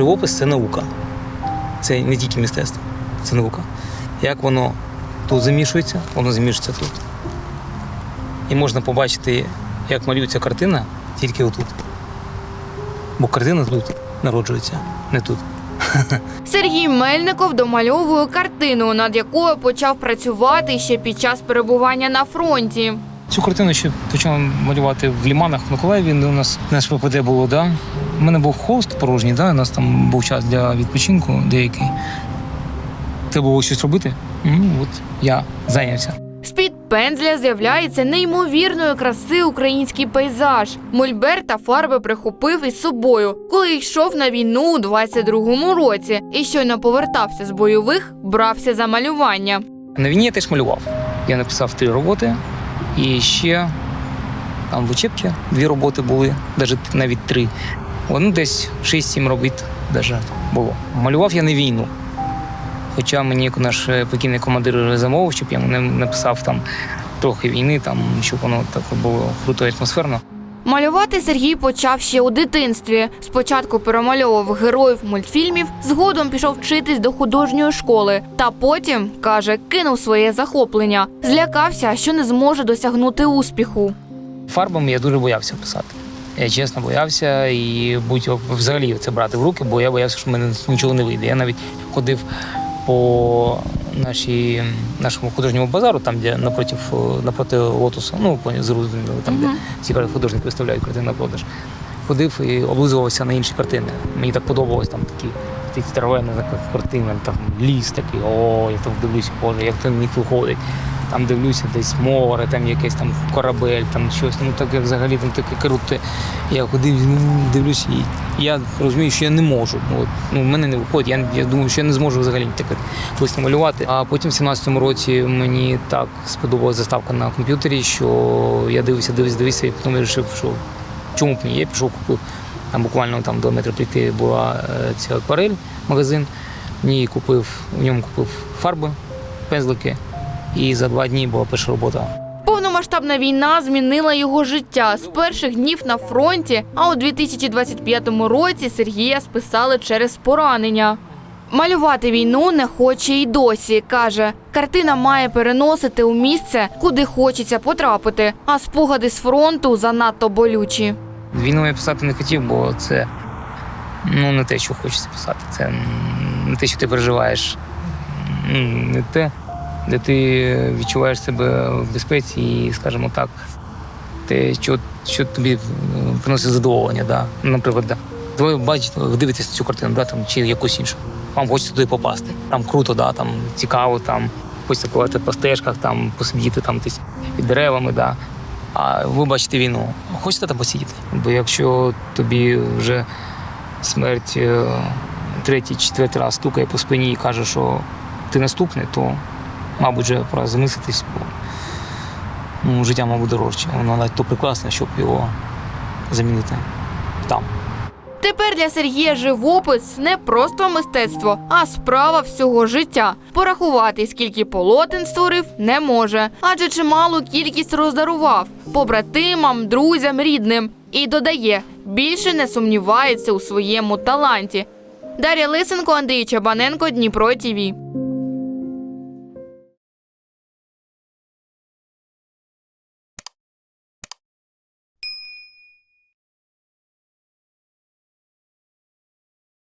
Живопис це наука. Це не тільки мистецтво, це наука. Як воно тут замішується, воно замішується тут. І можна побачити, як малюється картина тільки отут. Бо картина тут народжується, не тут. Сергій Мельников домальовує картину, над якою почав працювати ще під час перебування на фронті. Цю картину ще почав малювати в Ліманах в Миколаєві, у нас наш ППД було, да? У мене був холст порожній, да? у нас там був час для відпочинку деякий. Треба було щось робити. Ну, от я зайнявся. З-під пензля з'являється неймовірної краси український пейзаж. Мольбер та фарби прихопив із собою, коли йшов на війну у 22-му році і щойно повертався з бойових, брався за малювання. На війні я теж малював. Я написав три роботи і ще там в учебці дві роботи були, навіть навіть три. Воно десь 6-7 робіт даже було. Малював я на війну. Хоча мені наш е, покійний командир замовив, щоб я не написав там трохи війни, там, щоб воно так було круто і атмосферно. Малювати Сергій почав ще у дитинстві. Спочатку перемальовував героїв мультфільмів, згодом пішов вчитись до художньої школи. Та потім, каже, кинув своє захоплення. Злякався, що не зможе досягнути успіху. Фарбами я дуже боявся писати. Я чесно боявся і будь взагалі це брати в руки, бо я боявся, що в мене нічого не вийде. Я навіть ходив по нашій, нашому художньому базару, там, де напроти, напроти лотосу, ну, зрозуміло, там, де всі художники виставляють картини на продаж. Ходив і облизувався на інші картини. Мені так подобалось там такі такі старовинні картини, там ліс такий, о, я там дивлюся, боже, як там їх виходить. Там дивлюся десь море, там якийсь там корабель, там щось, ну таке взагалі там таке круте. Я ходив, дивлюся, і я розумію, що я не можу. Ну, от, ну, в мене не виходить. Я, я думаю, що я не зможу взагалі таке колись намалювати. А потім в 17-му році мені так сподобалася заставка на комп'ютері, що я дивився, дивився, дивився, і потім вирішив, що чому б ні, я пішов купив. Там буквально там до метра прийти була е, ця акварель, магазин. Ній купив, в ньому купив фарби, пензлики. І за два дні була перша робота. Повномасштабна війна змінила його життя з перших днів на фронті. А у 2025 році Сергія списали через поранення. Малювати війну не хоче й досі. каже, картина має переносити у місце, куди хочеться потрапити. А спогади з фронту занадто болючі. Війну я писати не хотів, бо це ну, не те, що хочеться писати. Це не те, що ти переживаєш. Не те, де ти відчуваєш себе в безпеці і, скажімо так, те, що, що тобі е, приносить задоволення. Да? Наприклад, да. ви бачите, ви дивитесь цю картину, да, там, чи якусь іншу. Вам хочеться туди попасти. Там круто, да, там цікаво, там хочеться ходити по стежках, там посидіти там десь під деревами. Да. А ви бачите війну, хочете там посидіти? Бо якщо тобі вже смерть е, третій, четвертий раз стукає по спині і каже, що ти наступний, то, мабуть, вже пора замислитись, бо ну, життя, мабуть, дорожче. Воно навіть то прекрасне, щоб його замінити там. Тепер для Сергія живопис не просто мистецтво, а справа всього життя. Порахувати, скільки полотен створив, не може, адже чималу кількість роздарував побратимам, друзям, рідним. І додає, більше не сумнівається у своєму таланті. Дар'я Лисенко, Андрій Чабаненко, Дніпро ТІВІ.